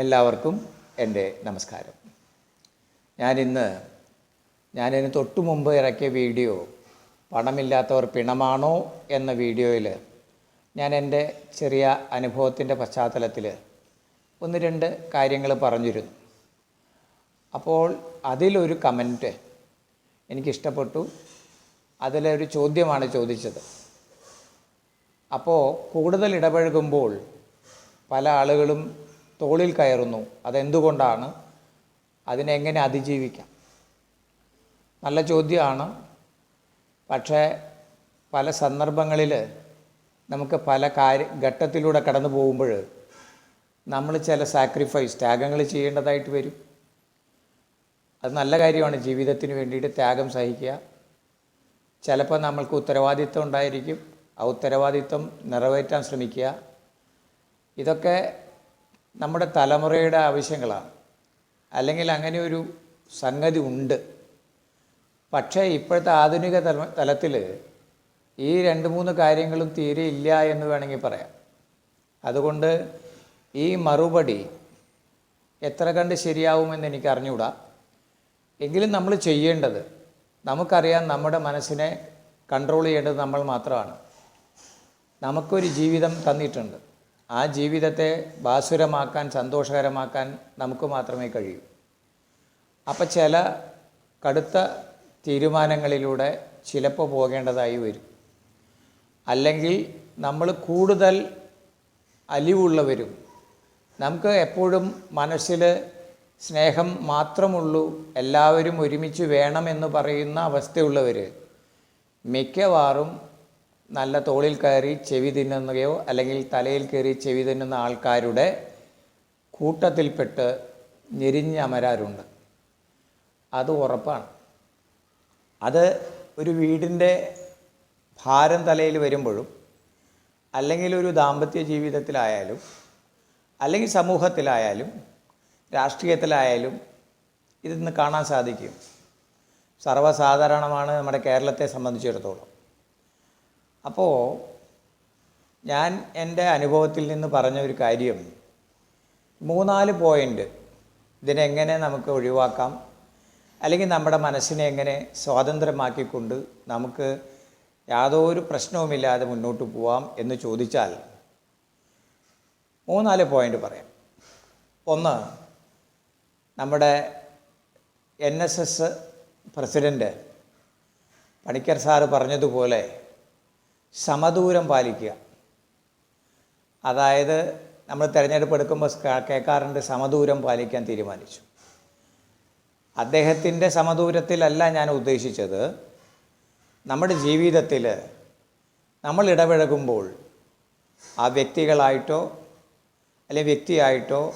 എല്ലാവർക്കും എന്റെ നമസ്കാരം. ഞാനിന്ന് ഞാനിതിന് തൊട്ടു മുമ്പ് ഇറക്കിയ വീഡിയോ പണമില്ലാത്തവർ പിണമാണോ എന്ന വീഡിയോയിൽ ഞാൻ എന്റെ ചെറിയ അനുഭവത്തിന്റെ പശ്ചാത്തലത്തിൽ ഒന്ന് രണ്ട് കാര്യങ്ങൾ പറഞ്ഞിരുന്നു. അപ്പോൾ അതിലൊരു കമന്റ് എനിക്കിഷ്ടപ്പെട്ടു. അതിലൊരു ചോദ്യമാണ് ചോദിച്ചത്. അപ്പോൾ കൂടുതൽ ഇടപഴകുമ്പോൾ പല ആളുകളും തോളിൽ കയറുന്നു. അതെന്തുകൊണ്ടാണ്? അതിനെങ്ങനെ അതിജീവിക്കാം? നല്ല ചോദ്യമാണ്. പക്ഷേ പല സന്ദർഭങ്ങളിൽ നമുക്ക് പല കാര്യ ഘട്ടത്തിലൂടെ കടന്നു പോകുമ്പോൾ നമ്മൾ ചില സാക്രിഫൈസ് ത്യാഗങ്ങൾ ചെയ്യേണ്ടതായിട്ട് വരും. അത് നല്ല കാര്യമാണ്. ജീവിതത്തിന് വേണ്ടിയിട്ട് ത്യാഗം സഹിക്കുക. ചിലപ്പോൾ നമ്മൾക്ക് ഉത്തരവാദിത്വം ഉണ്ടായിരിക്കും. ആ ഉത്തരവാദിത്വം നിറവേറ്റാൻ ശ്രമിക്കുക. ഇതൊക്കെ നമ്മുടെ തലമുറയുടെ ആവശ്യങ്ങളാണ്. അല്ലെങ്കിൽ അങ്ങനെ ഒരു സംഗതി ഉണ്ട്. പക്ഷേ ഇപ്പോഴത്തെ ആധുനിക തല തലത്തിൽ ഈ രണ്ട് മൂന്ന് കാര്യങ്ങളും തീരെ ഇല്ല എന്ന് വേണമെങ്കിൽ പറയാം. അതുകൊണ്ട് ഈ മറുപടി എത്ര കണ്ട് ശരിയാവുമെന്ന് എനിക്ക് അറിഞ്ഞുകൂടാ എങ്കിലും നമ്മൾ ചെയ്യേണ്ടത് നമുക്കറിയാം നമ്മുടെ മനസ്സിനെ കൺട്രോൾ ചെയ്യേണ്ടത് നമ്മൾ മാത്രമാണ്. നമുക്കൊരു ജീവിതം തന്നിട്ടുണ്ട്. ആ ജീവിതത്തെ ബാസുരമാക്കാൻ സന്തോഷകരമാക്കാൻ നമുക്ക് മാത്രമേ കഴിയൂ. അപ്പം ചില കടുത്ത തീരുമാനങ്ങളിലൂടെ ചിലപ്പോൾ പോകേണ്ടതായി വരും. അല്ലെങ്കിൽ നമ്മൾ കൂടുതൽ അലിവുള്ളവരും നമുക്ക് എപ്പോഴും മനസ്സിൽ സ്നേഹം മാത്രമുള്ളൂ എല്ലാവരും ഒരുമിച്ച് വേണമെന്ന് പറയുന്ന അവസ്ഥയുള്ളവർ മിക്കവാറും നല്ല തോളിൽ കയറി ചെവി തിന്നുകയോ അല്ലെങ്കിൽ തലയിൽ കയറി ചെവി തിന്നുന്ന ആൾക്കാരുടെ കൂട്ടത്തിൽപ്പെട്ട് ഞെരിഞ്ഞമരാറുണ്ട് അത് ഉറപ്പാണ്. അത് ഒരു വീടിന്റെ ഭാരം തലയിൽ വരുമ്പോഴും അല്ലെങ്കിൽ ഒരു ദാമ്പത്യ ജീവിതത്തിലായാലും അല്ലെങ്കിൽ സമൂഹത്തിലായാലും രാഷ്ട്രീയത്തിലായാലും ഇതിന്ന് കാണാൻ സാധിക്കും. സർവസാധാരണമാണ് നമ്മുടെ കേരളത്തെ സംബന്ധിച്ചിടത്തോളം. അപ്പോൾ ഞാൻ എന്റെ അനുഭവത്തിൽ നിന്ന് പറഞ്ഞ ഒരു കാര്യം മൂന്നാൽ പോയിന്റ് ഇതിനെങ്ങനെ നമുക്ക് ഒഴിവാക്കാം അല്ലെങ്കിൽ നമ്മുടെ മനസ്സിനെ എങ്ങനെ സ്വാതന്ത്ര്യമാക്കിക്കൊണ്ട് നമുക്ക് യാതൊരു പ്രശ്നവുമില്ലാതെ മുന്നോട്ട് പോവാം എന്ന് ചോദിച്ചാൽ മൂന്നാൽ പോയിന്റ് പറയാം. ഒന്ന് നമ്മുടെ N S S president Panicker sir പറഞ്ഞതുപോലെ സമദൂരം പാലിക്കുക. അതായത് നമ്മൾ തിരഞ്ഞെടുപ്പ് എടുക്കുമ്പോൾ കേൾക്കാറുണ്ട് സമദൂരം പാലിക്കാൻ തീരുമാനിച്ചു. അദ്ദേഹത്തിന്റെ സമദൂരത്തിലല്ല ഞാൻ ഉദ്ദേശിച്ചത്. നമ്മുടെ ജീവിതത്തിൽ നമ്മൾ ഇടപഴകുമ്പോൾ ആ വ്യക്തികളായിട്ടോ അല്ലെങ്കിൽ വ്യക്തിയായിട്ടോ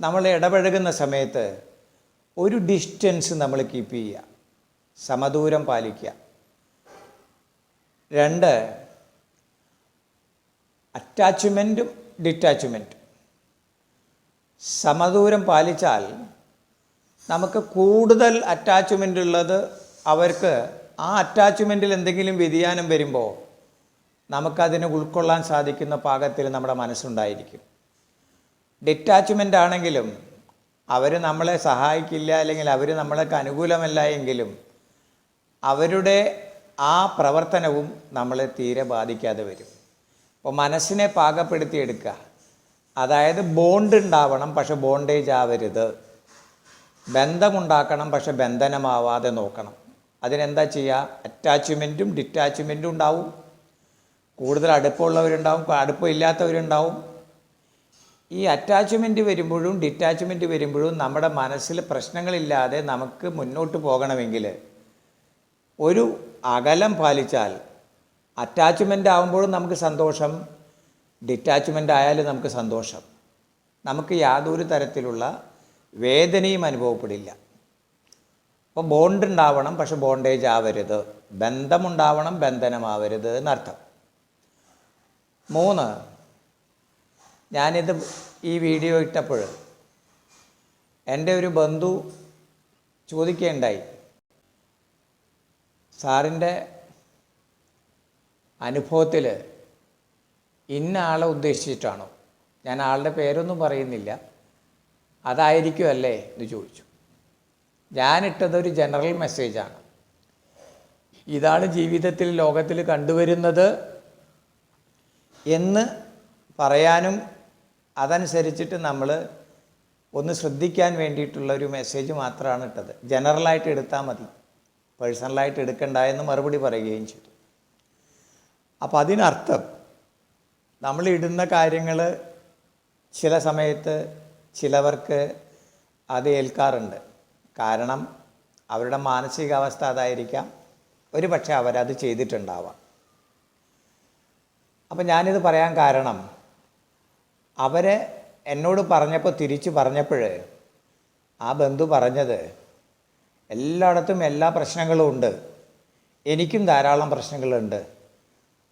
നമ്മൾ ഇടപഴകുന്ന സമയത്ത് ഒരു ഡിസ്റ്റൻസ് നമ്മൾ കീപ്പ് ചെയ്യുക. സമദൂരം പാലിക്കുക. രണ്ട് അറ്റാച്ച്മെന്റും ഡിറ്റാച്ച്മെന്റും സമദൂരം പാലിച്ചാൽ നമുക്ക് കൂടുതൽ അറ്റാച്ച്മെന്റ് ഉള്ളത് അവർക്ക് ആ അറ്റാച്ച്മെന്റിൽ എന്തെങ്കിലും വ്യതിയാനം വരുമ്പോൾ നമുക്കതിനെ ഉൾക്കൊള്ളാൻ സാധിക്കുന്ന പാകത്തിൽ നമ്മുടെ മനസ്സുണ്ടായിരിക്കും. ഡിറ്റാച്ച്മെന്റ് ആണെങ്കിലും അവർ നമ്മളെ സഹായിക്കില്ല അല്ലെങ്കിൽ അവർ നമ്മൾക്ക് അനുകൂലമല്ല എങ്കിലും അവരുടെ ആ പ്രവർത്തനവും നമ്മളെ തീരെ ബാധിക്കാതെ വരും. അപ്പോൾ മനസ്സിനെ പാകപ്പെടുത്തിയെടുക്കുക. അതായത് ബോണ്ട് ഉണ്ടാവണം പക്ഷെ ബോണ്ടേജ് ആവരുത്. ബന്ധമുണ്ടാക്കണം പക്ഷെ ബന്ധനമാവാതെ നോക്കണം. അതിനെന്താ ചെയ്യുക അറ്റാച്ച്മെന്റും ഡിറ്റാച്ച്മെന്റും ഉണ്ടാവും. കൂടുതൽ അടുപ്പമുള്ളവരുണ്ടാവും അടുപ്പം ഇല്ലാത്തവരുണ്ടാവും ഈ അറ്റാച്ച്മെന്റ് വരുമ്പോഴും ഡിറ്റാച്ച്മെന്റ് വരുമ്പോഴും നമ്മുടെ മനസ്സിൽ പ്രശ്നങ്ങളില്ലാതെ നമുക്ക് മുന്നോട്ട് പോകണമെങ്കിൽ ഒരു അകലം പാലിച്ചാൽ അറ്റാച്ച്മെന്റ് ആകുമ്പോഴും നമുക്ക് സന്തോഷം ഡിറ്റാച്ച്മെന്റ് ആയാലും നമുക്ക് സന്തോഷം. നമുക്ക് യാതൊരു തരത്തിലുള്ള വേദനയും അനുഭവപ്പെടില്ല. അപ്പോൾ ബോണ്ട് ഉണ്ടാവണം പക്ഷെ ബോണ്ടേജ് ആവരുത്. ബന്ധമുണ്ടാവണം ബന്ധനമാവരുത് എന്നർത്ഥം. മൂന്ന് ഞാനിത് ഈ വീഡിയോ ഇട്ടപ്പോൾ എന്റെ ഒരു ബന്ധു ചോദിക്കുകയുണ്ടായി. സാറിന്റെ അനുഭവത്തിൽ ഇന്ന ആളെ ഉദ്ദേശിച്ചിട്ടാണോ? ഞാൻ ആളുടെ പേരൊന്നും പറയുന്നില്ല. അതായിരിക്കുമല്ലേ എന്ന് ചോദിച്ചു. ഞാനിട്ടത് ഒരു ജനറൽ മെസ്സേജാണ്. ഇതാണ് ജീവിതത്തിൽ ലോകത്തിൽ കണ്ടുവരുന്നത് എന്ന് പറയാനും അതനുസരിച്ചിട്ട് നമ്മൾ ഒന്ന് ശ്രദ്ധിക്കാൻ വേണ്ടിയിട്ടുള്ള ഒരു മെസ്സേജ് മാത്രമാണ് ഇട്ടത്. ജനറലായിട്ട് എടുത്താൽ മതി. പേഴ്സണലായിട്ട് എടുക്കണ്ട എന്ന് മറുപടി പറയുകയും ചെയ്തു. അപ്പം അതിനർത്ഥം നമ്മൾ ഇടുന്ന കാര്യങ്ങൾ ചില സമയത്ത് ചിലവർക്ക് അത് ഏൽക്കാറുണ്ട്. കാരണം അവരുടെ മാനസികാവസ്ഥ അതായിരിക്കാം. ഒരു പക്ഷേ അവരത് ചെയ്തിട്ടുണ്ടാവാം. അപ്പം ഞാനിത് പറയാൻ കാരണം അവരെ എന്നോട് പറഞ്ഞപ്പോൾ തിരിച്ചു പറഞ്ഞപ്പോൾ ആ ബന്ധു പറഞ്ഞത് എല്ലായിടത്തും എല്ലാ പ്രശ്നങ്ങളും ഉണ്ട്. എനിക്കും ധാരാളം പ്രശ്നങ്ങളുണ്ട്.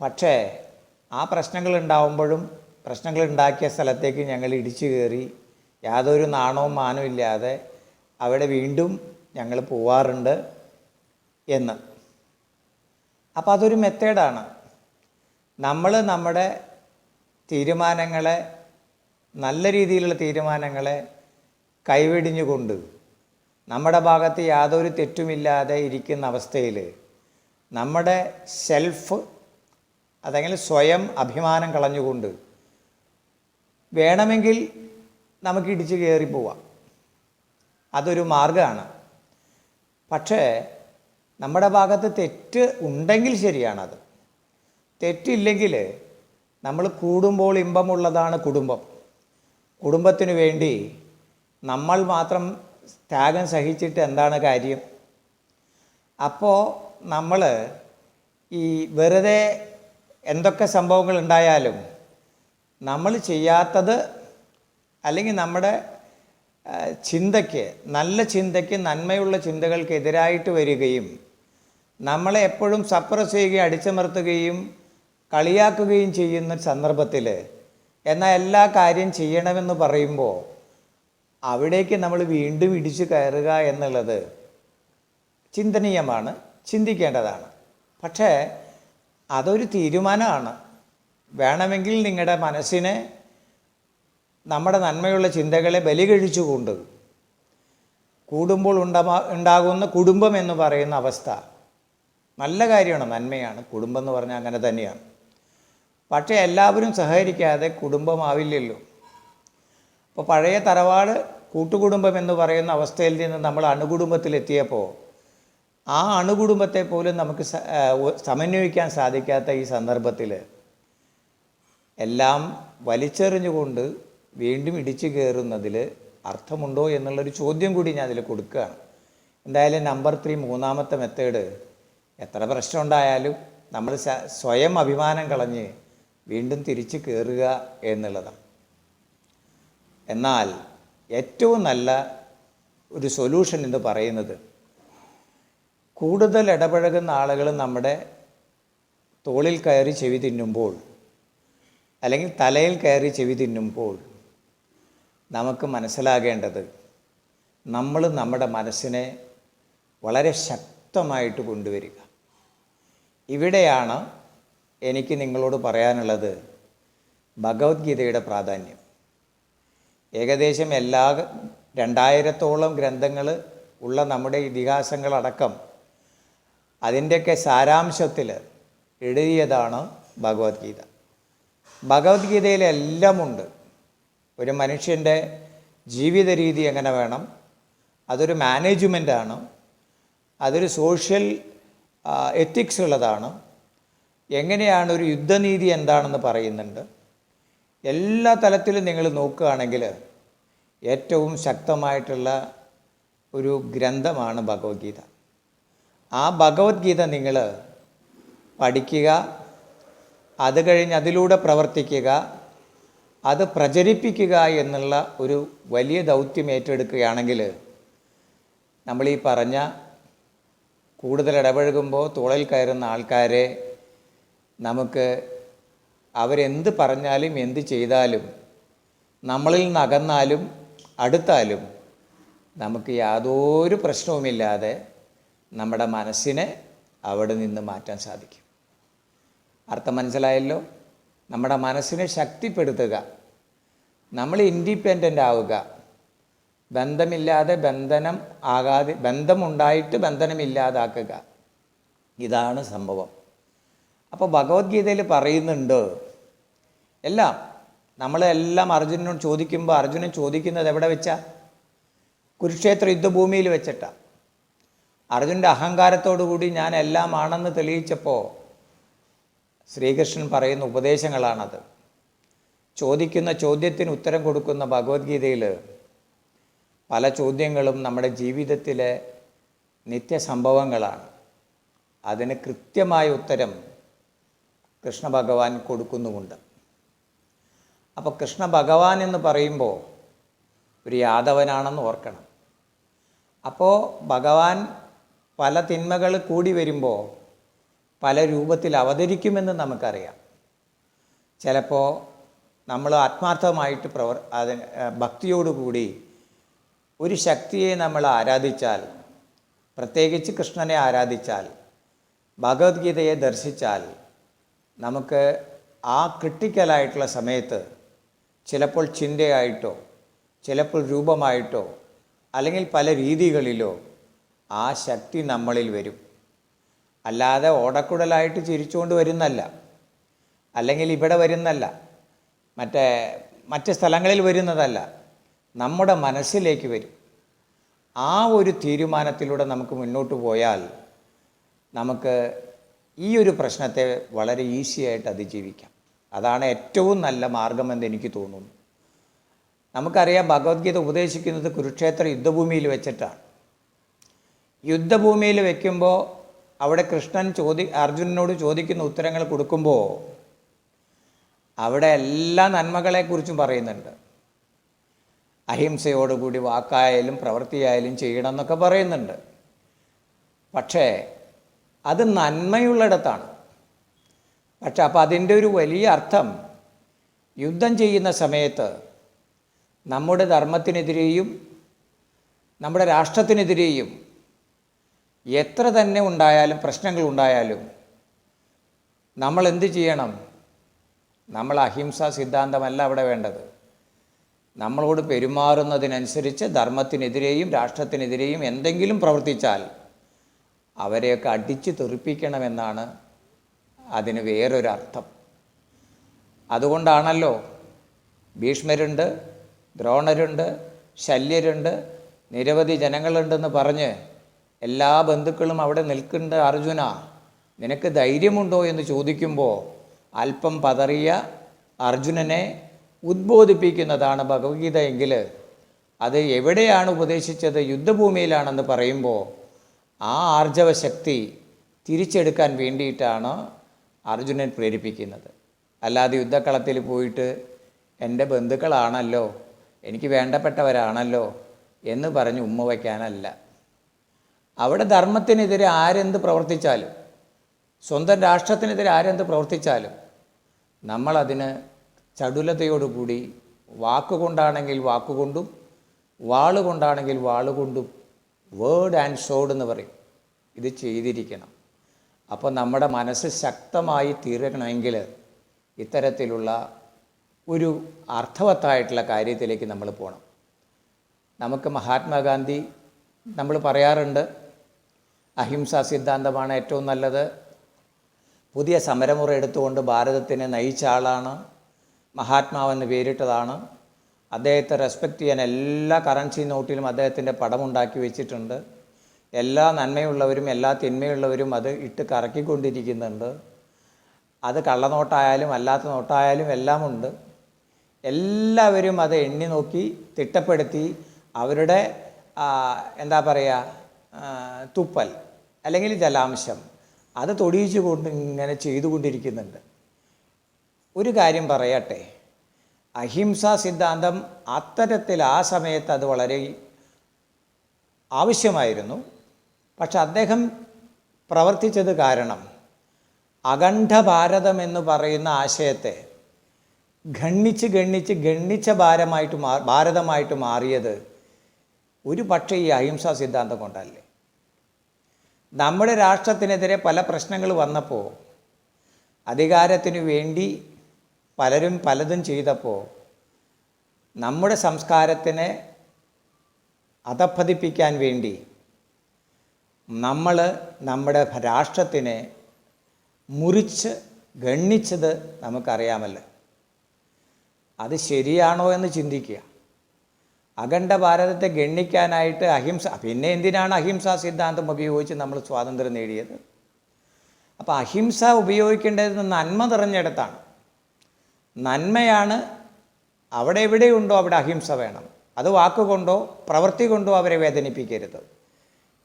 പക്ഷേ ആ പ്രശ്നങ്ങൾ ഉണ്ടാവുമ്പോഴും പ്രശ്നങ്ങൾ ഉണ്ടാക്കിയ സ്ഥലത്തേക്ക് ഞങ്ങൾ ഇടിച്ചു കയറി യാതൊരു നാണവും മാനവും ഇല്ലാതെ അവിടെ വീണ്ടും ഞങ്ങൾ പോവാറുണ്ട് എന്ന്. അപ്പോൾ അതൊരു മെത്തേഡാണ്. നമ്മൾ നമ്മുടെ തീരുമാനങ്ങളെ നല്ല രീതിയിലുള്ള തീരുമാനങ്ങളെ കൈവെടിഞ്ഞുകൊണ്ട് നമ്മുടെ ഭാഗത്ത് യാതൊരു തെറ്റുമില്ലാതെ ഇരിക്കുന്ന അവസ്ഥയിൽ നമ്മുടെ സെൽഫ് അതെങ്കിൽ സ്വയം അഭിമാനം കളഞ്ഞുകൊണ്ട് വേണമെങ്കിൽ നമുക്ക് ഇടിച്ച് കയറി പോവാം. അതൊരു മാർഗമാണ് പക്ഷേ നമ്മുടെ ഭാഗത്ത് തെറ്റ് ഉണ്ടെങ്കിൽ ശരിയാണത്. തെറ്റില്ലെങ്കിൽ നമ്മൾ കൂടുമ്പോൾ ഇമ്പമുള്ളതാണ് കുടുംബം. കുടുംബത്തിന് വേണ്ടി നമ്മൾ മാത്രം ത്യാഗം സഹിച്ചിട്ട് എന്താണ് കാര്യം? അപ്പോൾ നമ്മൾ ഈ വെറുതെ എന്തൊക്കെ സംഭവങ്ങൾ ഉണ്ടായാലും നമ്മൾ ചെയ്യാത്തത് അല്ലെങ്കിൽ നമ്മുടെ ചിന്തയ്ക്ക് നല്ല ചിന്തയ്ക്ക് നന്മയുള്ള ചിന്തകൾക്ക് എതിരായിട്ട് വരികയും നമ്മളെ എപ്പോഴും സപ്രസ് ചെയ്യുകയും അടിച്ചമർത്തുകയും കളിയാക്കുകയും ചെയ്യുന്ന സന്ദർഭത്തിൽ എന്നാൽ എല്ലാ കാര്യം ചെയ്യണമെന്ന് പറയുമ്പോൾ അവിടേക്ക് നമ്മൾ വീണ്ടും ഇടിച്ചു കയറുക എന്നുള്ളത് ചിന്തനീയമാണ് ചിന്തിക്കേണ്ടതാണ്. പക്ഷേ അതൊരു തീരുമാനമാണ്. വേണമെങ്കിൽ നിങ്ങളുടെ മനസ്സിനെ നമ്മുടെ നന്മയുള്ള ചിന്തകളെ ബലി കഴിച്ചുകൊണ്ട് കൂടുമ്പോൾ ഉണ്ടാ ഉണ്ടാകുന്ന കുടുംബം എന്ന് പറയുന്ന അവസ്ഥ നല്ല കാര്യമാണ് നന്മയാണ്. കുടുംബം എന്ന് പറഞ്ഞാൽ അങ്ങനെ തന്നെയാണ്. പക്ഷേ എല്ലാവരും സഹകരിക്കാതെ കുടുംബമാവില്ലല്ലോ. അപ്പോൾ പഴയ തറവാട് കൂട്ടുകുടുംബം എന്ന് പറയുന്ന അവസ്ഥയിൽ നിന്ന് നമ്മൾ അണുകുടുംബത്തിലെത്തിയപ്പോൾ ആ അണുകുടുംബത്തെ പോലും നമുക്ക് സമന്വയിക്കാൻ സാധിക്കാത്ത ഈ സന്ദർഭത്തിൽ എല്ലാം വലിച്ചെറിഞ്ഞുകൊണ്ട് വീണ്ടും ഇടിച്ചു കയറുന്നതിൽ അർത്ഥമുണ്ടോ എന്നുള്ളൊരു ചോദ്യം കൂടി ഞാൻ അതിൽ കൊടുക്കുകയാണ്. എന്തായാലും നമ്പർ ത്രീ മൂന്നാമത്തെ മെത്തേഡ് എത്ര പ്രശ്നം ഉണ്ടായാലും നമ്മൾ സ്വയം അഭിമാനം കളഞ്ഞ് വീണ്ടും തിരിച്ച് കയറുക എന്നുള്ളതാണ്. എന്നാൽ ഏറ്റവും നല്ല ഒരു സൊല്യൂഷൻ എന്ന് പറയുന്നത് കൂടുതൽ ഇടപഴകുന്ന ആളുകൾ നമ്മുടെ തോളിൽ കയറി ചെവി തിന്നുമ്പോൾ അല്ലെങ്കിൽ തലയിൽ കയറി ചെവി തിന്നുമ്പോൾ നമുക്ക് മനസ്സിലാകേണ്ടത് നമ്മൾ നമ്മുടെ മനസ്സിനെ വളരെ ശക്തമായിട്ട് കൊണ്ടുവരിക. ഇവിടെയാണ് എനിക്ക് നിങ്ങളോട് പറയാനുള്ളത് ഭഗവത്ഗീതയുടെ പ്രാധാന്യം. ഏകദേശം എല്ലാ രണ്ടായിരത്തോളം ഗ്രന്ഥങ്ങൾ ഉള്ള നമ്മുടെ ഇതിഹാസങ്ങളടക്കം അതിന്റെയൊക്കെ സാരാംശത്തിൽ എഴുതിയതാണ് ഭഗവത്ഗീത. ഭഗവത്ഗീതയിലെല്ലാമുണ്ട്. ഒരു മനുഷ്യന്റെ ജീവിത രീതി എങ്ങനെ വേണം അതൊരു മാനേജ്മെന്റാണ് അതൊരു സോഷ്യൽ എത്തിക്സ് ഉള്ളതാണ് എങ്ങനെയാണ് ഒരു യുദ്ധനീതി എന്താണെന്ന് പറയുന്നുണ്ട്. എല്ലാ തലത്തിലും നിങ്ങൾ നോക്കുകയാണെങ്കിൽ ഏറ്റവും ശക്തമായിട്ടുള്ള ഒരു ഗ്രന്ഥമാണ് ഭഗവത്ഗീത. ആ ഭഗവത്ഗീത നിങ്ങൾ പഠിക്കുക അത് കഴിഞ്ഞ് അതിലൂടെ പ്രവർത്തിക്കുക അത് പ്രചരിപ്പിക്കുക എന്നുള്ള ഒരു വലിയ ദൗത്യം ഏറ്റെടുക്കുകയാണെങ്കിൽ നമ്മൾ ഈ പറഞ്ഞ കൂടുതൽ ഇടപഴകുമ്പോൾ തുളയിൽ കയറുന്ന ആൾക്കാരെ നമുക്ക് അവരെന്ത് പറഞ്ഞാലും എന്ത് ചെയ്താലും നമ്മളിൽ നിന്ന് അടുത്താലും നമുക്ക് യാതൊരു പ്രശ്നവുമില്ലാതെ നമ്മുടെ മനസ്സിനെ അവിടെ നിന്ന് മാറ്റാൻ സാധിക്കും. അർത്ഥം മനസ്സിലായല്ലോ? നമ്മുടെ മനസ്സിനെ ശക്തിപ്പെടുത്തുക നമ്മൾ ഇൻഡിപെൻഡന്റ് ആവുക. ബന്ധമില്ലാതെ ബന്ധനം ആകാതെ ബന്ധമുണ്ടായിട്ട് ബന്ധനമില്ലാതാക്കുക. ഇതാണ് സംഭവം. അപ്പോൾ ഭഗവത്ഗീതയിൽ പറയുന്നുണ്ട് എല്ലാം നമ്മളെല്ലാം അർജുനനോട് ചോദിക്കുമ്പോൾ അർജുനൻ ചോദിക്കുന്നത് എവിടെ വെച്ചാ? കുരുക്ഷേത്ര യുദ്ധഭൂമിയിൽ വെച്ചിട്ടാണ് അർജുന്റെ അഹങ്കാരത്തോടു കൂടി ഞാൻ എല്ലാം ആണെന്ന് തെളിയിച്ചപ്പോൾ ശ്രീകൃഷ്ണൻ പറയുന്ന ഉപദേശങ്ങളാണത്. ചോദിക്കുന്ന ചോദ്യത്തിന് ഉത്തരം കൊടുക്കുന്ന ഭഗവത്ഗീതയിൽ പല ചോദ്യങ്ങളും നമ്മുടെ ജീവിതത്തിലെ നിത്യസംഭവങ്ങളാണ്. അതിന് കൃത്യമായ ഉത്തരം കൃഷ്ണ ഭഗവാൻ കൊടുക്കുന്നുമുണ്ട്. അപ്പോൾ കൃഷ്ണ ഭഗവാൻ എന്ന് പറയുമ്പോൾ ഒരു യാദവനാണെന്ന് ഓർക്കണം. അപ്പോൾ ഭഗവാൻ പല തിന്മകൾ കൂടി വരുമ്പോൾ പല രൂപത്തിൽ അവതരിക്കുമെന്ന് നമുക്കറിയാം. ചിലപ്പോൾ നമ്മൾ ആത്മാർത്ഥമായിട്ട് പ്രവർ അതിന് ഭക്തിയോടുകൂടി ഒരു ശക്തിയെ നമ്മൾ ആരാധിച്ചാൽ പ്രത്യേകിച്ച് കൃഷ്ണനെ ആരാധിച്ചാൽ ഭഗവത്ഗീതയെ ദർശിച്ചാൽ നമുക്ക് ആ ക്രിട്ടിക്കലായിട്ടുള്ള സമയത്ത് ചിലപ്പോൾ ചിന്തയായിട്ടോ ചിലപ്പോൾ രൂപമായിട്ടോ അല്ലെങ്കിൽ പല രീതികളിലോ ആ ശക്തി നമ്മളിൽ വരും. അല്ലാതെ ഓടക്കുടലായിട്ട് ചിരിച്ചുകൊണ്ട് വരുന്നല്ല അല്ലെങ്കിൽ ഇവിടെ വരുന്നല്ല മറ്റേ മറ്റ് സ്ഥലങ്ങളിൽ വരുന്നതല്ല. നമ്മുടെ മനസ്സിലേക്ക് വരും. ആ ഒരു തീരുമാനത്തിലൂടെ നമുക്ക് മുന്നോട്ട് പോയാൽ നമുക്ക് ഈ ഒരു പ്രശ്നത്തെ വളരെ ഈസിയായിട്ട് അതിജീവിക്കാം. അതാണ് ഏറ്റവും നല്ല മാർഗമെന്ന് എനിക്ക് തോന്നുന്നു. നമുക്കറിയാം ഭഗവത്ഗീത ഉപദേശിക്കുന്നത് കുരുക്ഷേത്ര യുദ്ധഭൂമിയിൽ വെച്ചിട്ടാണ്. യുദ്ധഭൂമിയിൽ വെക്കുമ്പോൾ അവിടെ കൃഷ്ണൻ ചോദി അർജുനനോട് ചോദിക്കുന്ന ഉത്തരങ്ങൾ കൊടുക്കുമ്പോൾ അവിടെ എല്ലാ നന്മകളെക്കുറിച്ചും പറയുന്നുണ്ട്. അഹിംസയോടുകൂടി വാക്കായാലും പ്രവൃത്തിയായാലും ചെയ്യണം എന്നൊക്കെ പറയുന്നുണ്ട്. പക്ഷേ അത് നന്മയുള്ളിടത്താണ്. പക്ഷെ അപ്പോൾ അതിന്റെ ഒരു വലിയ അർത്ഥം യുദ്ധം ചെയ്യുന്ന സമയത്ത് നമ്മുടെ ധർമ്മത്തിനെതിരെയും നമ്മുടെ രാഷ്ട്രത്തിനെതിരെയും എത്ര തന്നെ ഉണ്ടായാലും പ്രശ്നങ്ങൾ ഉണ്ടായാലും നമ്മൾ എന്ത് ചെയ്യണം? നമ്മൾ അഹിംസാ സിദ്ധാന്തമല്ല അവിടെ വേണ്ടത്. നമ്മളോട് പെരുമാറുന്നതിനനുസരിച്ച് ധർമ്മത്തിനെതിരെയും രാഷ്ട്രത്തിനെതിരെയും എന്തെങ്കിലും പ്രവർത്തിച്ചാൽ അവരെയൊക്കെ അടിച്ചു തെറിപ്പിക്കണമെന്നാണ് അതിന് വേറൊരർത്ഥം. അതുകൊണ്ടാണല്ലോ ഭീഷ്മരുണ്ട് ദ്രോണരുണ്ട് ശല്യരുണ്ട് നിരവധി ജനങ്ങളുണ്ടെന്ന് പറഞ്ഞ് എല്ലാ ബന്ധുക്കളും അവിടെ നിൽക്കുന്നുണ്ട് അർജുന. നിനക്ക് ധൈര്യമുണ്ടോ എന്ന് ചോദിക്കുമ്പോൾ അല്പം പതറിയ അർജുനനെ ഉദ്ബോധിപ്പിക്കുന്നതാണ് ഭഗവത്ഗീത എങ്കിൽ അത് എവിടെയാണ് ഉപദേശിച്ചത്? യുദ്ധഭൂമിയിലാണെന്ന് പറയുമ്പോൾ ആ ആർജവ ശക്തി തിരിച്ചെടുക്കാൻ വേണ്ടിയിട്ടാണ് അർജുനൻ പ്രേരിപ്പിക്കുന്നത്. അല്ലാതെ യുദ്ധക്കളത്തിൽ പോയിട്ട് എന്റെ ബന്ധുക്കളാണല്ലോ എനിക്ക് വേണ്ടപ്പെട്ടവരാണല്ലോ എന്ന് പറഞ്ഞ് ഉമ്മ വയ്ക്കാനല്ല. അവിടെ ധർമ്മത്തിനെതിരെ ആരെന്ത് പ്രവർത്തിച്ചാലും സ്വന്തം രാഷ്ട്രത്തിനെതിരെ ആരെന്ത് പ്രവർത്തിച്ചാലും നമ്മളതിന് ചടുലതയോടുകൂടി വാക്കുകൊണ്ടാണെങ്കിൽ വാക്കുകൊണ്ടും വാളുകൊണ്ടാണെങ്കിൽ വാളുകൊണ്ടും വേർഡ് ആൻഡ് ഷോഡ് എന്ന് പറയും. ഇത് ചെയ്തിരിക്കണം. അപ്പോൾ നമ്മുടെ മനസ്സ് ശക്തമായി തീരണമെങ്കിൽ ഇത്തരത്തിലുള്ള ഒരു അർത്ഥവത്തായിട്ടുള്ള കാര്യത്തിലേക്ക് നമ്മൾ പോകണം നമുക്ക് മഹാത്മാഗാന്ധി നമ്മൾ പറയാറുണ്ട് അഹിംസാ സിദ്ധാന്തമാണ് ഏറ്റവും നല്ലത്. പുതിയ സമരമുറ എടുത്തുകൊണ്ട് ഭാരതത്തിനെ നയിച്ച ആളാണ് മഹാത്മാവെന്ന് പേരിട്ടതാണ്. അദ്ദേഹത്തെ റെസ്പെക്റ്റ് ചെയ്യാൻ എല്ലാ കറൻസി നോട്ടിലും അദ്ദേഹത്തിന്റെ പടമുണ്ടാക്കി വെച്ചിട്ടുണ്ട്. എല്ലാ നന്മയുള്ളവരും എല്ലാ തിന്മയുള്ളവരും അത് ഇട്ട് കറക്കിക്കൊണ്ടിരിക്കുന്നുണ്ട്. അത് കള്ളനോട്ടായാലും അല്ലാത്ത നോട്ടായാലും എല്ലാമുണ്ട് എല്ലാവരും അത് എണ്ണി നോക്കി തിട്ടപ്പെടുത്തി അവരുടെ എന്താ പറയുക തുപ്പൽ അല്ലെങ്കിൽ ജലാംശം അത് തൊടിയിച്ചു കൊണ്ട് ഇങ്ങനെ ചെയ്തുകൊണ്ടിരിക്കുന്നുണ്ട്. ഒരു കാര്യം പറയട്ടെ? അഹിംസാ സിദ്ധാന്തം അത്തരത്തിൽ ആ സമയത്ത് അത് വളരെ ആവശ്യമായിരുന്നു. പക്ഷെ അദ്ദേഹം പ്രവർത്തിച്ചത് കാരണം അഖണ്ഡ ഭാരതം എന്ന് പറയുന്ന ആശയത്തെ ഗണ്ണിച്ച് ഗണ്ണിച്ച് ഗണ്ണിച്ച ഭാരമായിട്ട് മാ ഭാരതമായിട്ട് മാറിയത് ഒരു പക്ഷേ ഈ അഹിംസാ സിദ്ധാന്തം കൊണ്ടല്ലേ? നമ്മുടെ രാഷ്ട്രത്തിനെതിരെ പല പ്രശ്നങ്ങൾ വന്നപ്പോൾ അധികാരത്തിനു വേണ്ടി പലരും പലതും ചെയ്തപ്പോൾ നമ്മുടെ സംസ്കാരത്തിനെ അധപ്പതിപ്പിക്കാൻ വേണ്ടി നമ്മൾ നമ്മുടെ രാഷ്ട്രത്തിനെ മുറിച്ച് ഗണ്ണിച്ചത് നമുക്കറിയാമല്ലോ. അത് ശരിയാണോ എന്ന് ചിന്തിക്കുക. അഖണ്ഡ ഭാരതത്തെ ഗണ്ണിക്കാനായിട്ട് അഹിംസ പിന്നെ എന്തിനാണ് അഹിംസാ സിദ്ധാന്തം ഉപയോഗിച്ച് നമ്മൾ സ്വാതന്ത്ര്യം നേടിയത്? അപ്പോൾ അഹിംസ ഉപയോഗിക്കേണ്ടത് നന്മ നിറഞ്ഞിടത്താണ് നന്മയാണ് അവിടെ എവിടെയുണ്ടോ അവിടെ അഹിംസ വേണം. അത് വാക്കുകൊണ്ടോ പ്രവൃത്തി കൊണ്ടോ അവരെ വേദനിപ്പിക്കരുത്.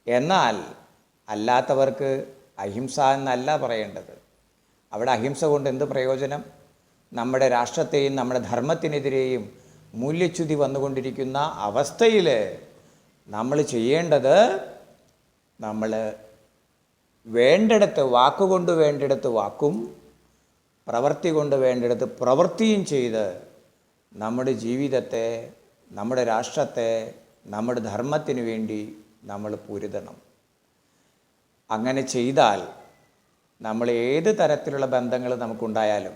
എന്നാൽ അല്ലാത്തവർക്ക് അഹിംസ എന്നല്ല പറയേണ്ടത്. അവിടെ അഹിംസ കൊണ്ട് എന്ത് പ്രയോജനം? നമ്മുടെ രാഷ്ട്രത്തെയും നമ്മുടെ ധർമ്മത്തിനെതിരെയും മൂല്യച്യുതി വന്നുകൊണ്ടിരിക്കുന്ന അവസ്ഥയിൽ നമ്മൾ ചെയ്യേണ്ടത് നമ്മൾ വേണ്ടിടത്ത് വാക്കുകൊണ്ട് വേണ്ടിടത്ത് വാക്കും പ്രവൃത്തി കൊണ്ട് വേണ്ടിടത്ത് പ്രവൃത്തിയും ചെയ്ത് നമ്മുടെ ജീവിതത്തെ നമ്മുടെ രാഷ്ട്രത്തെ നമ്മുടെ ധർമ്മത്തിന് വേണ്ടി നമ്മൾ പൊരുതണം. അങ്ങനെ ചെയ്താൽ നമ്മൾ ഏത് തരത്തിലുള്ള ബന്ധങ്ങൾ നമുക്കുണ്ടായാലും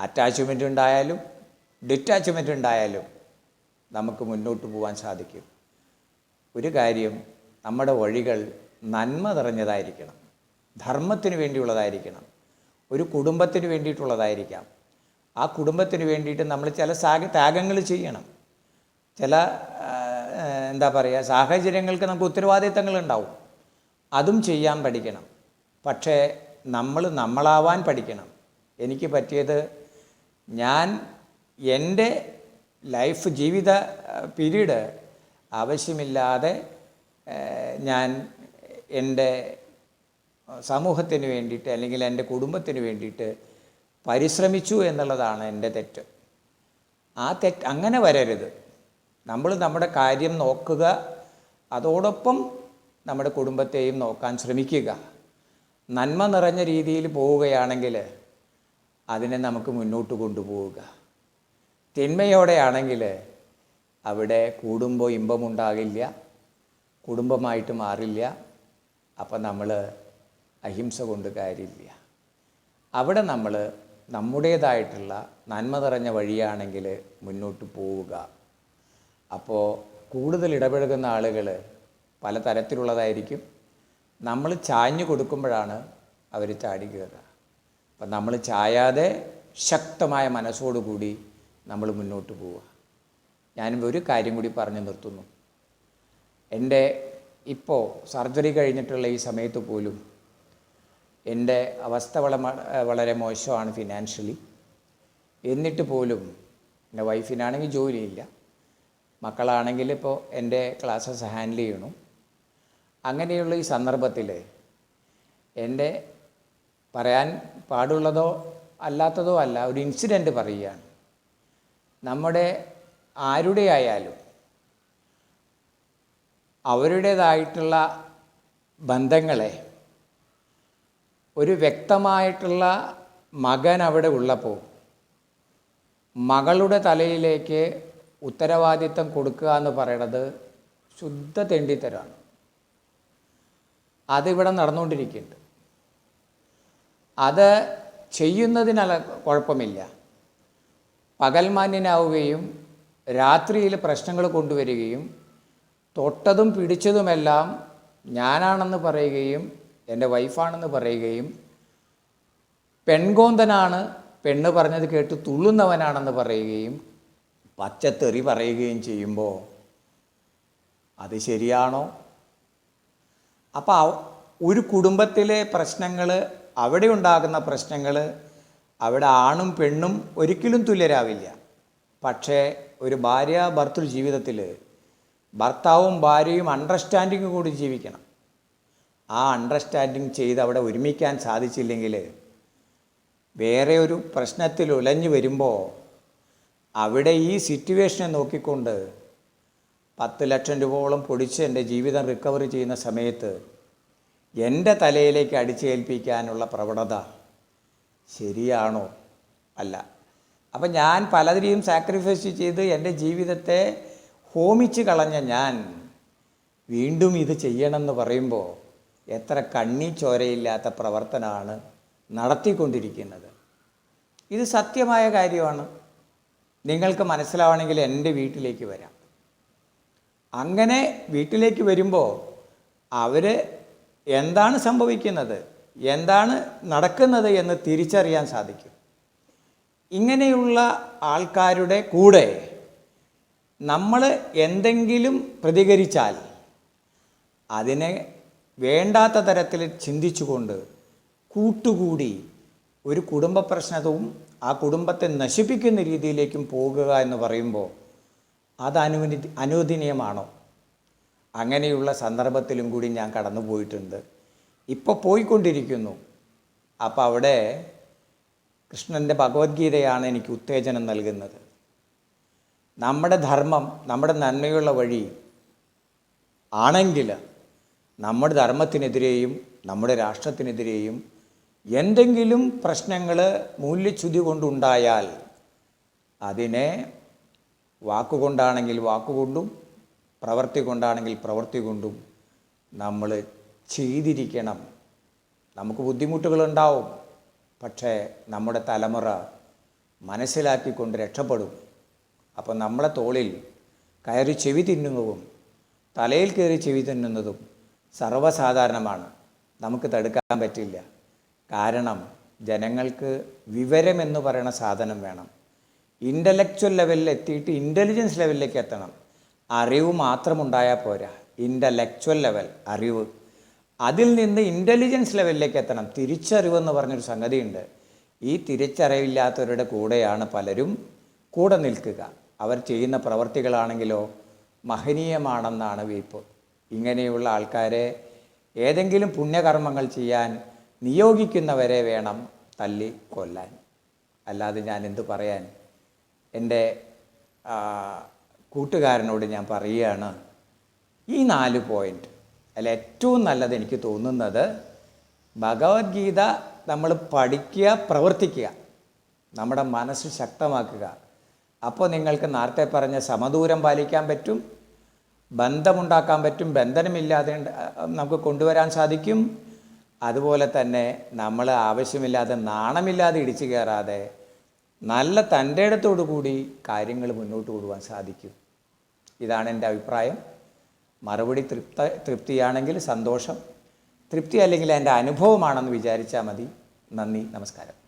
അറ്റാച്ച്മെന്റ് ഉണ്ടായാലും ഡിറ്റാച്ച്മെന്റ് ഉണ്ടായാലും നമുക്ക് മുന്നോട്ട് പോകാൻ സാധിക്കും. ഒരു കാര്യം നമ്മുടെ വഴികൾ നന്മ നിറഞ്ഞതായിരിക്കണം. ധർമ്മത്തിന് വേണ്ടിയുള്ളതായിരിക്കണം. ഒരു കുടുംബത്തിന് വേണ്ടിയിട്ടുള്ളതായിരിക്കാം. ആ കുടുംബത്തിന് വേണ്ടിയിട്ട് നമ്മൾ ചില സാഗ ത്യാഗങ്ങൾ ചെയ്യണം. ചില എന്താ പറയുക സാഹചര്യങ്ങൾക്ക് നമുക്ക് ഉത്തരവാദിത്തങ്ങൾ ഉണ്ടാവും. അതും ചെയ്യാൻ പഠിക്കണം. പക്ഷേ നമ്മൾ നമ്മളാവാൻ പഠിക്കണം. എനിക്ക് പറ്റിയത് ഞാൻ എന്റെ ലൈഫ് ജീവിത പീരീഡ് ആവശ്യമില്ലാതെ ഞാൻ എന്റെ സമൂഹത്തിന് വേണ്ടിയിട്ട് അല്ലെങ്കിൽ എന്റെ കുടുംബത്തിന് വേണ്ടിയിട്ട് പരിശ്രമിച്ചു എന്നുള്ളതാണ് എന്റെ തെറ്റ്. ആ തെറ്റ് അങ്ങനെ വരരുത്. നമ്മൾ നമ്മുടെ കാര്യം നോക്കുക അതോടൊപ്പം നമ്മുടെ കുടുംബത്തെയും നോക്കാൻ ശ്രമിക്കുക. നന്മ നിറഞ്ഞ രീതിയിൽ പോവുകയാണെങ്കിൽ അതിനെ നമുക്ക് മുന്നോട്ട് കൊണ്ടുപോവുക. തിന്മയോടെയാണെങ്കിൽ അവിടെ കൂടുമ്പോൾ ഇമ്പമുണ്ടാകില്ല കുടുംബമായിട്ട് മാറില്ല. അപ്പം നമ്മൾ അഹിംസ കൊണ്ട് കാര്യമില്ല. അവിടെ നമ്മൾ നമ്മുടേതായിട്ടുള്ള നന്മ നിറഞ്ഞ വഴിയാണെങ്കിൽ മുന്നോട്ട് പോവുക. അപ്പോൾ കൂടുതൽ ഇടപഴകുന്ന ആളുകൾ പല തരത്തിലുള്ളതായിരിക്കും. നമ്മൾ ചാഞ്ഞു കൊടുക്കുമ്പോഴാണ് അവർ ചാടി കയറുക അപ്പം നമ്മൾ ചായാതെ ശക്തമായ മനസ്സോടുകൂടി നമ്മൾ മുന്നോട്ട് പോവുക. ഞാൻ ഒരു കാര്യം കൂടി പറഞ്ഞു നിർത്തുന്നു. എന്റെ ഇപ്പോൾ സർജറി കഴിഞ്ഞിട്ടുള്ള ഈ സമയത്ത് പോലും എന്റെ അവസ്ഥ വള വളരെ മോശമാണ് ഫിനാൻഷ്യലി എന്നിട്ട് പോലും എന്റെ വൈഫിനാണെങ്കിൽ ജോലിയില്ല. മക്കളാണെങ്കിൽ ഇപ്പോൾ എന്റെ ക്ലാസ്സസ് ഹാൻഡിൽ ചെയ്യണം. അങ്ങനെയുള്ള ഈ സന്ദർഭത്തിൽ എന്റെ പറയാൻ പാടുള്ളതോ അല്ലാത്തതോ അല്ല ഒരു ഇൻസിഡന്റ് പറയുകയാണ്. നമ്മുടെ ആരുടെ ആയാലും അവരുടേതായിട്ടുള്ള ബന്ധങ്ങളെ ഒരു വ്യക്തമായിട്ടുള്ള മകൻ അവിടെ ഉള്ളപ്പോൾ മകളുടെ തലയിലേക്ക് ഉത്തരവാദിത്തം കൊടുക്കുക എന്ന് പറയണത് ശുദ്ധ തെണ്ടിത്തരാണ്. അതിവിടെ നടന്നുകൊണ്ടിരിക്കുന്നുണ്ട്. അത് ചെയ്യുന്നതിനല്ല കുഴപ്പമില്ല. പകൽമാന്യനാവുകയും രാത്രിയിൽ പ്രശ്നങ്ങൾ കൊണ്ടുവരികയും തൊട്ടതും പിടിച്ചതുമെല്ലാം ഞാനാണെന്ന് പറയുകയും എന്റെ വൈഫാണെന്ന് പറയുകയും പെൺകോന്തനാണ് പെണ്ണ് പറഞ്ഞത് കേട്ട് തുള്ളുന്നവനാണെന്ന് പറയുകയും പച്ചത്തെറി പറയുകയും ചെയ്യുമ്പോൾ അത് ശരിയാണോ? അപ്പോൾ ഒരു കുടുംബത്തിലെ പ്രശ്നങ്ങൾ അവിടെ ഉണ്ടാകുന്ന പ്രശ്നങ്ങൾ അവിടെ ആണും പെണ്ണും ഒരിക്കലും തുല്യരാവില്ല. പക്ഷേ ഒരു ഭാര്യ ഭർത്തൃ ജീവിതത്തിൽ ഭർത്താവും ഭാര്യയും അണ്ടർസ്റ്റാൻഡിങ് കൂടി ജീവിക്കണം. ആ അണ്ടർസ്റ്റാൻഡിങ് ചെയ്ത് അവിടെ ഒരുമിക്കാൻ സാധിച്ചില്ലെങ്കിൽ വേറെ ഒരു പ്രശ്നത്തിൽ ഉലഞ്ഞു വരുമ്പോൾ അവിടെ ഈ സിറ്റുവേഷനെ നോക്കിക്കൊണ്ട് പത്ത് ലക്ഷം രൂപയോളം പൊടിച്ച് എന്റെ ജീവിതം റിക്കവറി ചെയ്യുന്ന സമയത്ത് എന്റെ തലയിലേക്ക് അടിച്ചേൽപ്പിക്കാനുള്ള പ്രവണത ശരിയാണോ അല്ല. അപ്പം ഞാൻ പലതിനെയും സാക്രിഫൈസ് ചെയ്ത് എന്റെ ജീവിതത്തെ ഹോമിച്ച് കളഞ്ഞ ഞാൻ വീണ്ടും ഇത് ചെയ്യണമെന്ന് പറയുമ്പോൾ എത്ര കണ്ണി ചോരയില്ലാത്ത പ്രവർത്തനമാണ് നടത്തിക്കൊണ്ടിരിക്കുന്നത്. ഇത് സത്യമായ കാര്യമാണ്. നിങ്ങൾക്ക് മനസ്സിലാവണമെങ്കിൽ എന്റെ വീട്ടിലേക്ക് വരാം. അങ്ങനെ വീട്ടിലേക്ക് വരുമ്പോൾ അവർ എന്താണ് സംഭവിക്കുന്നത് എന്താണ് നടക്കുന്നത് എന്ന് തിരിച്ചറിയാൻ സാധിക്കും. ഇങ്ങനെയുള്ള ആൾക്കാരുടെ കൂടെ നമ്മൾ എന്തെങ്കിലും പ്രതികരിച്ചാൽ അതിനെ വേണ്ടാത്ത തരത്തിൽ ചിന്തിച്ചുകൊണ്ട് കൂട്ടുകൂടി ഒരു കുടുംബ പ്രശ്നവും ആ കുടുംബത്തെ നശിപ്പിക്കുന്ന രീതിയിലേക്കും പോകുക എന്ന് പറയുമ്പോൾ അത് അനുവദി അനുവദനീയമാണോ? അങ്ങനെയുള്ള സന്ദർഭത്തിലും കൂടി ഞാൻ കടന്നു പോയിട്ടുണ്ട്. ഇപ്പോൾ പോയിക്കൊണ്ടിരിക്കുന്നു. അപ്പോൾ അവിടെ കൃഷ്ണന്റെ ഭഗവത്ഗീതയാണ് എനിക്ക് ഉത്തേജനം നൽകുന്നത്. നമ്മുടെ ധർമ്മം നമ്മുടെ നന്മയുള്ള വഴി ആണെങ്കിൽ നമ്മുടെ ധർമ്മത്തിനെതിരെയും നമ്മുടെ രാഷ്ട്രത്തിനെതിരെയും എന്തെങ്കിലും പ്രശ്നങ്ങൾ മൂല്യച്യുതി കൊണ്ടുണ്ടായാൽ അതിനെ വാക്കുകൊണ്ടാണെങ്കിൽ വാക്കുകൊണ്ടും പ്രവൃത്തി കൊണ്ടാണെങ്കിൽ പ്രവൃത്തി കൊണ്ടും നമ്മൾ ചെയ്തിരിക്കണം. നമുക്ക് ബുദ്ധിമുട്ടുകളുണ്ടാവും. പക്ഷേ നമ്മുടെ തലമുറ മനസ്സിലാക്കിക്കൊണ്ട് രക്ഷപ്പെടും. അപ്പോൾ നമ്മളെ തോളിൽ കയറി ചെവി തിന്നുന്നതും തലയിൽ കയറി ചെവി തിന്നുന്നതും സർവസാധാരണമാണ്. നമുക്ക് തടുക്കാൻ പറ്റില്ല. കാരണം ജനങ്ങൾക്ക് വിവരം എന്ന് പറയുന്ന സാധനം വേണം. ഇന്റലക്ച്വൽ ലെവലിൽ എത്തിയിട്ട് ഇന്റലിജൻസ് ലെവലിലേക്ക് എത്തണം. അറിവ് മാത്രം ഉണ്ടായാൽ പോരാ. ഇന്റലക്ച്വൽ ലെവൽ അറിവ്. അതിൽ നിന്ന് ഇന്റലിജൻസ് ലെവലിലേക്ക് എത്തണം. തിരിച്ചറിവെന്ന് പറഞ്ഞൊരു സംഗതിയുണ്ട്. ഈ തിരിച്ചറിവില്ലാത്തവരുടെ കൂടെയാണ് പലരും കൂടെ നിൽക്കുക. അവർ ചെയ്യുന്ന പ്രവർത്തികളാണെങ്കിലോ മഹനീയമാണെന്നാണ് വീപ്പ് ഇങ്ങനെയുള്ള ആൾക്കാരെ ഏതെങ്കിലും പുണ്യകർമ്മങ്ങൾ ചെയ്യാൻ നിയോഗിക്കുന്നവരെ വേണം തല്ലി കൊല്ലാൻ. അല്ലാതെ ഞാൻ എന്തു പറയാൻ? എന്റെ കൂട്ടുകാരനോട് ഞാൻ പറയുകയാണ് ഈ നാല് പോയിന്റ് അല്ല ഏറ്റവും നല്ലത് എനിക്ക് തോന്നുന്നത് ഭഗവത്ഗീത നമ്മൾ പഠിക്കുക പ്രവർത്തിക്കുക നമ്മുടെ മനസ്സ് ശക്തമാക്കുക. അപ്പോൾ നിങ്ങൾക്ക് നേരത്തെ പറഞ്ഞ സമദൂരം പാലിക്കാൻ പറ്റും ബന്ധമുണ്ടാക്കാൻ പറ്റും ബന്ധനമില്ലാതെ നമുക്ക് കൊണ്ടുവരാൻ സാധിക്കും. അതുപോലെ തന്നെ നമ്മൾ ആവശ്യമില്ലാതെ നാണമില്ലാതെ ഇടിച്ചു കയറാതെ നല്ല തന്റെ ഇടത്തോടു കൂടി കാര്യങ്ങൾ മുന്നോട്ട് കൊണ്ടുപോകാൻ സാധിക്കും. ഇതാണ് എന്റെ അഭിപ്രായം. മറുപടി തൃപ്ത തൃപ്തിയാണെങ്കിൽ സന്തോഷം. തൃപ്തി അല്ലെങ്കിൽ എന്റെ അനുഭവമാണെന്ന് വിചാരിച്ചാൽ മതി. നന്ദി നമസ്കാരം.